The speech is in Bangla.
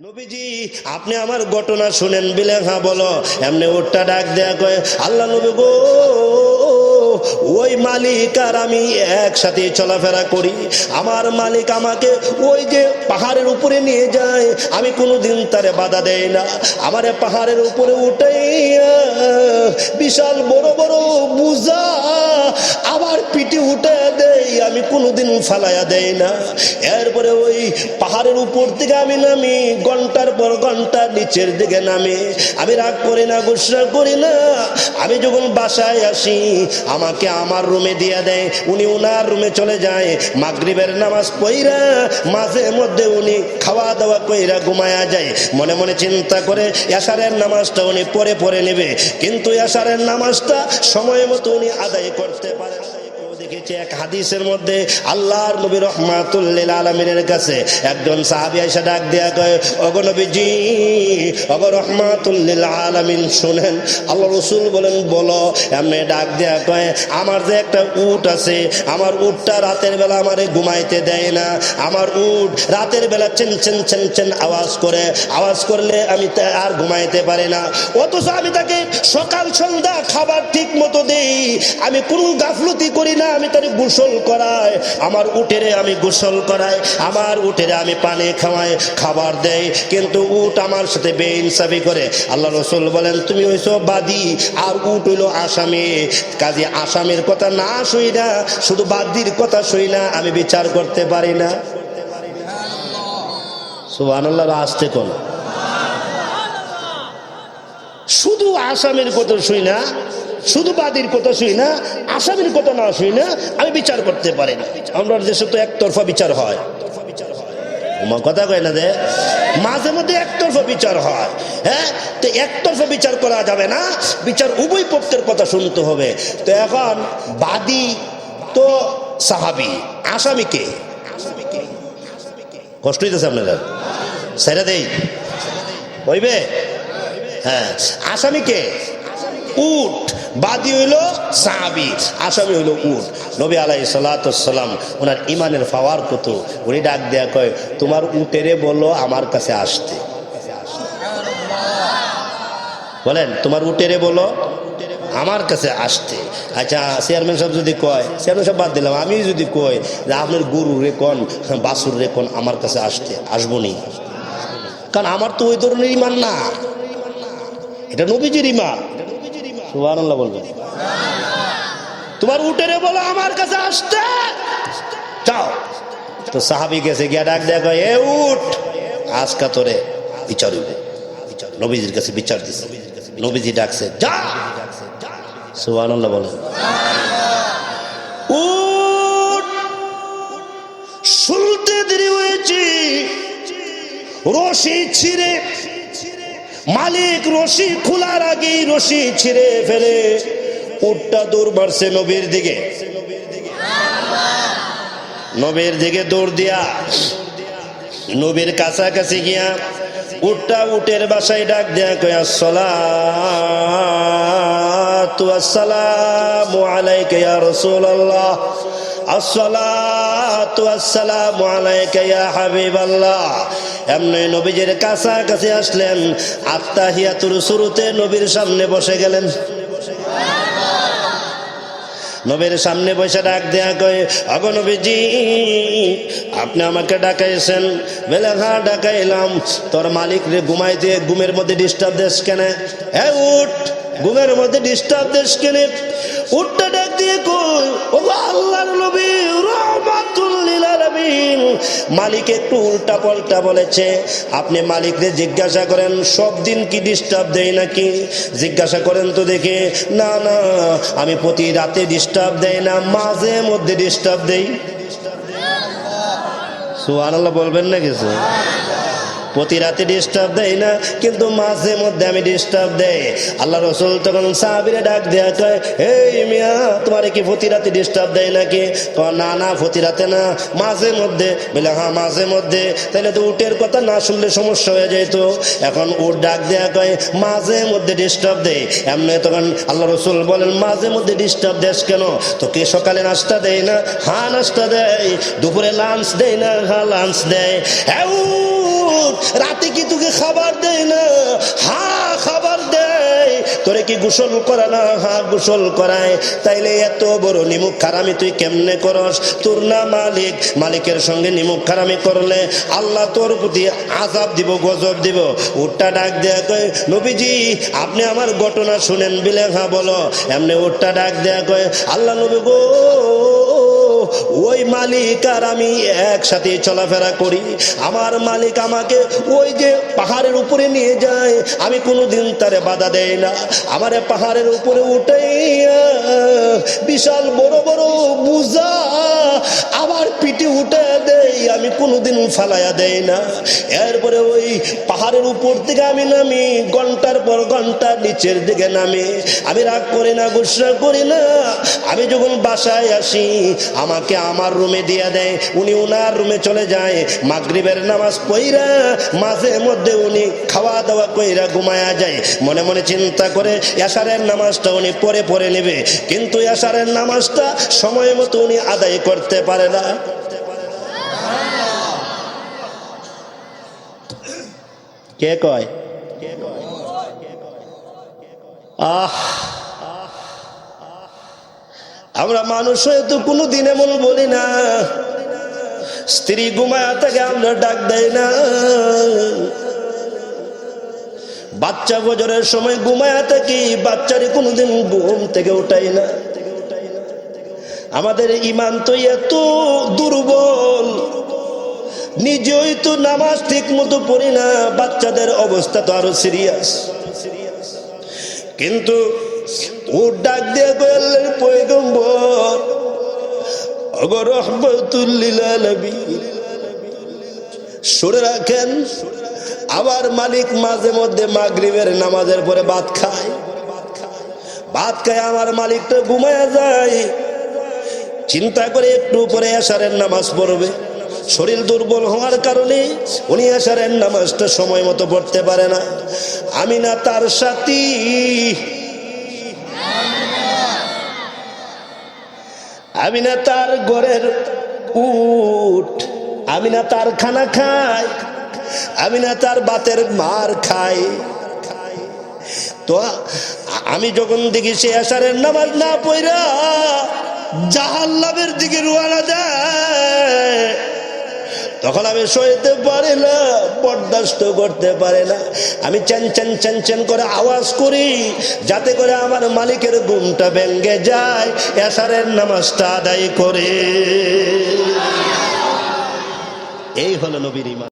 নবীজি, আপনি আমার ঘটনা শুনেন বিলে হ্যাঁ বলো। এমনি ওটা ডাক দেয়া কয়ে, আল্লাহ নবী গো। ওই মালিক আর আমি একসাথে চলাফেরা করি। আমার মালিক আমাকে ওই যে পাহাড়ের উপরে নিয়ে যায়। আমি কোনোদিন তারে বাধা দেয় না। আমারে পাহাড়ের উপরে উঠাইয়া বিশাল বড় বড় বুঝা আবার পিঠে উঠে দেয় আমি কোনোদিন ফালাইয়া দেয় না। এরপরে ওই পাহাড়ের উপর থেকে আমি নামি, ঘণ্টার পর ঘণ্টা নিচের দিকে নামি। আমি রাগ করি না গুসরা করি না। আমি যখন বাসায় আসি আমাকে আমার রুমে দিয়ে দেয়। উনি উনার রুমে চলে যায়। মাগরিবের নামাজ পইরা মাঝে মধ্যে উনি খাওয়া দাওয়া কইরা ঘুমায়া যায়। মনে মনে চিন্তা করে এশারের নামাজটা উনি পরে পরে নেবে। কিন্তু এশারের নামাজটা সময় মতো উনি আদায় করতে পারে না। এক হাদিসের মধ্যে আল্লাহর নবী রহমাতুল্লিল আলমিনের কাছে একজন সাহাবি আইসা ডাক দেয়া কয় অগনবীজি অগ রহমাতুল্লিল আলমিন শুনেন। আল্লাহ রসুল বলেন, বলো। এমনি ডাক দেয়া কয়, আমার যে একটা উট আছে, আমার উটটা রাতের বেলা আমারে ঘুমাইতে দেয় না। আমার উট রাতের বেলা চেন চেন চেন চেন আওয়াজ করে, আওয়াজ করলে আমি আর ঘুমাইতে পারি না। অথচ আমি তাকে সকাল, সন্ধ্যা খাবার ঠিক মতো দেই। আমি কোনো গাফলতি করি না, আমি তার গোসল করাই আমার উটেরে আমি গোসল করাই, আমার উটেরে আমি পানি খাওয়াই, খাবার দেই। কিন্তু উট আমার সাথে বেইনসাফি করে। আল্লাহ রসুল বলেন, তুমি হইছো বাদী, আর উট হইল আসামি। কাজে আসামের কথা না শুই না শুধু বাদির কথা শুই না আমি বিচার করতে পারি না। সুবহানাল্লাহ আসতে কোন শুধু আসামের কথা শুই না শুধু বাদীর কথা শুই না, আসামির কথা না শুই না, আমি বিচার করতে পারি না। আমরা দেশে তো একতরফা বিচার হয়। কথা কয় না দে? মাঝে মধ্যে বিচার হয়। হ্যাঁ? তো বিচার করা যাবে না, বিচার কথা শুনতে হবে। তো এখন বাদী তো আসামিকে কষ্ট সেরা দেই। হ্যাঁ। আসামিকে বাদী হইল সাহাবি, আসামি হইল উট। নবী আলাই সালাতাম ওনার ইমানের পাওয়ার কত, উনি ডাক দেয়া কয়, তোমার উটেরে বলো আমার কাছে আসতে। বলেন, তোমার উটেরে বলো আমার কাছে আসতে। আচ্ছা চেয়ারম্যান সাহেব যদি কয়, চেয়ারম্যান সাহেব বাদ দিলাম, আমি যদি কই যে আপনার গরু রে কন বাসুর রে কন আমার কাছে আসতে আসব নি কারণ আমার তো ওই ধরনের ইমান না। এটা নবীজির ইমান সুবহানাল্লাহ বলবেন তোমার উটেরে বলো, আমার কাছে আসতে। যাও। তো সাহাবি গেছে, গিয়া ডাক দেখো এ উঠ আজকা তোরে বিচার হইবে। নবীজির কাছে বিচার দিছে। নবীজি ডাকছে, যা। সুবহানাল্লাহ বলেন। উঠ শুনতে দেরি হয়েছে, রশি ছিঁড়ে মালিক রশি খোলার আগেই রশি ছিঁড়ে ফেলে। উটটা দৌড় মারছে নবীর দিকে। নবীর দিকে দৌড় দিয়া নবীর কাছাকাছি গিয়া উটটা উটের বাসায় ডাক দেয়া কয়া আসসালামু আলাইকা ইয়া রাসূলুল্লাহ। আসসালাতু আসসালামু আলাইকা ইয়া হাবিবাল্লাহ। এমনি নবীজির কাছাকাছি আসলেন। আত্মাহিয়াতুর শুরুতে নবীর সামনে বসে গেলেন। নবীর সামনে বসে ডাক দেয়া কয়ে অগনবীজি আপনি আমাকে ডাকাইছেন। বেলে হ্যাঁ ডাকাইলাম। তোর মালিক রে দিয়ে ঘুমের মধ্যে ডিস্টার্ব দেশ কেনে? হ্যাঁ উঠ! ঘুমের মধ্যে ডিস্টার্ব দেশ কেনে। উঠটা ডাক দিয়ে কই ও আল্লাহর নবী মালিক একটু উল্টা পাল্টা বলেছে। আপনি মালিকরে জিজ্ঞাসা করেন, সব দিন কি ডিস্টার্ব দেয় নাকি? জিজ্ঞাসা করেন তো দেখে, না না, আমি প্রতি রাতে ডিস্টার্ব দেয় না, মাঝে মধ্যে ডিস্টার্ব দেই। সুহান বলবেন না কিছু প্রতি রাতে ডিস্টার্ব দেয় না, কিন্তু মাঝে মধ্যে আমি ডিস্টার্ব দেয়। আল্লাহ রসুল তখন সাহাবিরে ডাক দেয়া কয়, এই মিয়া, তোমার কি প্রতি রাতে ডিস্টার্ব দেয় নাকি? না না, প্রতি রাতে না, মাঝে মধ্যে। বলে হ্যাঁ মাঝে মধ্যে। তাহলে তো উটের কথা না শুনলে সমস্যা হয়ে যেত এখন উট ডাক দেয়া কয়, মাঝে মধ্যে ডিস্টার্ব দেয়। এমনি তখন আল্লাহ রসুল বলেন, মাঝে মধ্যে ডিস্টার্ব দেশ কেন? তোকে সকালে নাস্তা দেয় না? হ্যাঁ নাস্তা দেয়। দুপুরে লাঞ্চ দেয় না? হ্যাঁ লাঞ্চ দেয়। হ্যাঁ রাতে কি তোকে খাবার দেয় না? হা, খাবার দেয়। তোরে কি গোসল করা না? হা, গোসল করায়। তাইলে এত বড় নিমুখ খারামি তুই কেমনে করস? তোর না মালিক। মালিকের সঙ্গে নিমুখ খারামি করলে আল্লাহ তোর প্রতি আজাব দিব, গজব দিব। উঠটা ডাক দেয়া কয়, নবীজি, আপনি আমার ঘটনা শুনেন। বিলে হা হ্যাঁ, বলো। এমনি উঠটা ডাক দেয়া কয়, আল্লাহ নবী গো ওই মালিক আর আমি একসাথে চলাফেরা করি। আমার মালিক আমাকে ওই যে পাহাড়ের উপরে নিয়ে যায়। আমি কোনোদিন তারে বাধা দেয় না। আমার পাহাড়ের উপরে উঠে বিশাল বড় বড় বুঝা আবার পিঠে উঠে দেয় আমি কোনোদিন ফালাইয়া দেয় না। এরপরে ওই পাহাড়ের উপর থেকে আমি নামি, ঘণ্টার পর ঘণ্টা নিচের দিকে নামি। আমি রাগ করি না গুসা করি না। আমি যখন বাসায় আসি আমাকে আমার রুমে দিয়ে দেয়। উনি উনার রুমে চলে যায়। মাগরিবের নামাজ পইরা মাঝে মধ্যে উনি খাওয়া দাওয়া কইরা ঘুমায়া যায়। মনে মনে চিন্তা করে এশারের নামাজটা উনি পরে পরে নেবে। কিন্তু এশারের নামাজটা সময় মতো উনি আদায় করতে পারে না। কে কয়? আহ! আমরা মানুষ হয়তো কোনো দিন এমন বলি না। স্ত্রী ঘুমায়া থাকে আমরা ডাক দেয় না। বাচ্চা বজরের সময় ঘুমায়া থাকি, বাচ্চারে কোনোদিন ঘুম থেকে উঠাই না। আমাদের ইমান তো এত দুর্বল, নিজেই তো নামাজ ঠিক মতো পড়ি না, বাচ্চাদের অবস্থা তো আরও সিরিয়াস কিন্তু ও ডাক দিয়ে সরে রাখেন আবার মালিক মাঝে মধ্যে মাগরিবের নামাজের পরে ভাত খায়। ভাত খায়, আমার মালিকটা ঘুমায়া যায়। চিন্তা করে একটু পরে এসারের নামাজ পড়বে। শরীর দুর্বল হওয়ার কারণে উনি আসারের নামাজটা সময় মতো পড়তে পারে না। আমি না তার সাথী আমি না তার ঘরের উঠ আমি না তার খানা খাই আমি না তার বাতের মার খাই তো আমি যখন দেখি সে আসারের নামাজ না পইরা জাহাল্লামের দিকে রুয়ানা দেয় তখন আমি সইতে পারি না, বরদাস্ত করতে পারে না। আমি চ্যান চ্যান চ্যান চ্যান করে আওয়াজ করি, যাতে করে আমার মালিকের ঘুমটা ভেঙ্গে যায়, এসারের নামাজটা আদায় করে। এই হলো নবীর ইমান